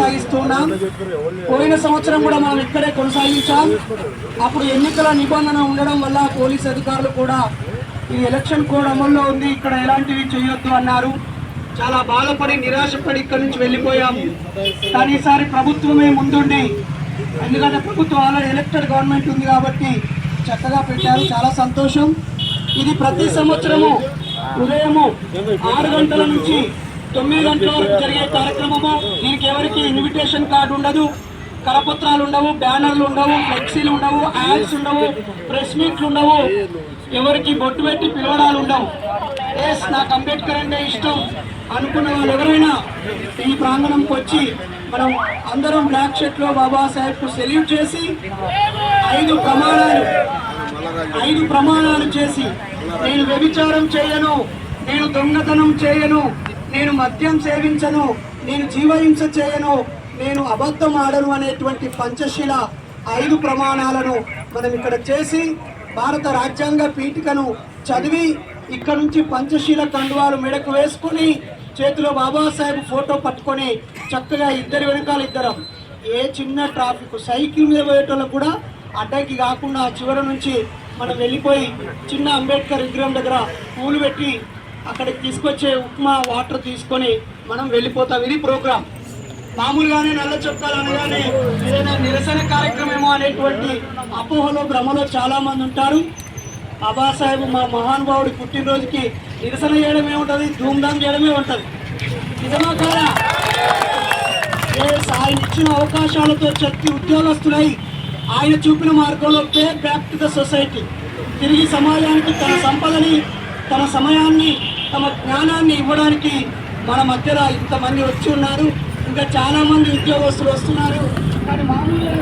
కొనసాగిస్తున్నాం. పోయిన సంవత్సరం కూడా మనం ఇక్కడే కొనసాగించాం. అప్పుడు ఎన్నికల నిబంధన ఉండడం వల్ల పోలీస్ అధికారులు కూడా ఈ ఎలక్షన్ కోడ్ అమల్లో ఉంది. ఇక్కడ ఎలాంటివి చేయొద్దు అన్నారు. చాలా బాధపడి నిరాశపడి ఇక్కడ నుంచి వెళ్ళిపోయాము కానీ ఈసారి ప్రభుత్వమే ముందుండి ఎందుకంటే ప్రభుత్వం ఆల్రెడీ ఎలక్టెడ్ గవర్నమెంట్ ఉంది కాబట్టి చక్కగా పెట్టారు. చాలా సంతోషం. ఇది ప్రతి సంవత్సరము ఉదయము ఆరు గంటల నుంచి తొమ్మిది గంటల వరకు జరిగే కార్యక్రమము. దీనికి ఎవరికి ఇన్విటేషన్ కార్డు ఉండదు. కరపత్రాలు ఉండవు బ్యానర్లు ఉండవు ఫ్లెక్సీలు ఉండవు యాడ్స్ ఉండవు ప్రెస్ మీట్లు ఉండవు. ఎవరికి బొట్టు పెట్టి పిలవడాలు ఉండవు. ఎస్ నాకు అంబేద్కర్ అంటే ఇష్టం. అనుకున్న వాళ్ళు ఎవరైనా ఈ ప్రాంగణంకి వచ్చి మనం అందరం బ్లాక్ షర్ట్లో బాబాసాహెబ్ సెల్యూట్ చేసి ఐదు ప్రమాణాలు ఐదు ప్రమాణాలు చేసి నేను వ్యభిచారం చేయను నేను దొంగతనం చేయను నేను మద్యం సేవించను నేను జీవహింస చేయను నేను అబద్ధం ఆడను అనేటువంటి పంచశీల ఐదు ప్రమాణాలను మనం ఇక్కడ చేసి భారత రాజ్యాంగ పీఠికను చదివి ఇక్కడ నుంచి పంచశీల కండువాలు మెడకు వేసుకొని చేతిలో బాబాసాహెబ్ ఫోటో పట్టుకొని చక్కగా ఇద్దరు వెనకాల ఇద్దరం. ఏ చిన్న ట్రాఫిక్ సైకిల్ మీద పోయేటోళ్ళకు కూడా అడ్డంకి కాకుండా చివరి నుంచి మనం వెళ్ళిపోయి చిన్న అంబేద్కర్ విగ్రహం దగ్గర పూలు పెట్టి అక్కడికి తీసుకొచ్చే ఉప్మా వాటర్ తీసుకొని మనం వెళ్ళిపోతాం. ఇది ప్రోగ్రామ్ మామూలుగానే నల్ల చొక్కాలు అనగానే ఏదైనా నిరసన కార్యక్రమేమో అనేటువంటి అపోహలో భ్రమలో చాలామంది ఉంటారు. బాబాసాహెబ్ మా మహానుభావుడి పుట్టినరోజుకి నిరసన చేయడమే ఉంటుంది ధూమ్ధామ్ చేయడమే ఉంటుంది. నిజమా కాదా? ఆయన ఇచ్చిన అవకాశాలతో శక్తి ఉద్యోగస్తులై ఆయన చూపిన మార్గంలో pay back to the society తిరిగి సమాజానికి తన సంపదని తన సమయాన్ని తమ జ్ఞానాన్ని ఇవ్వడానికి మన మధ్యలో ఇంతమంది వచ్చి ఉన్నారు. ఇంకా చాలామంది ఉద్యోగస్తులు వస్తున్నారు. కానీ మామూలుగా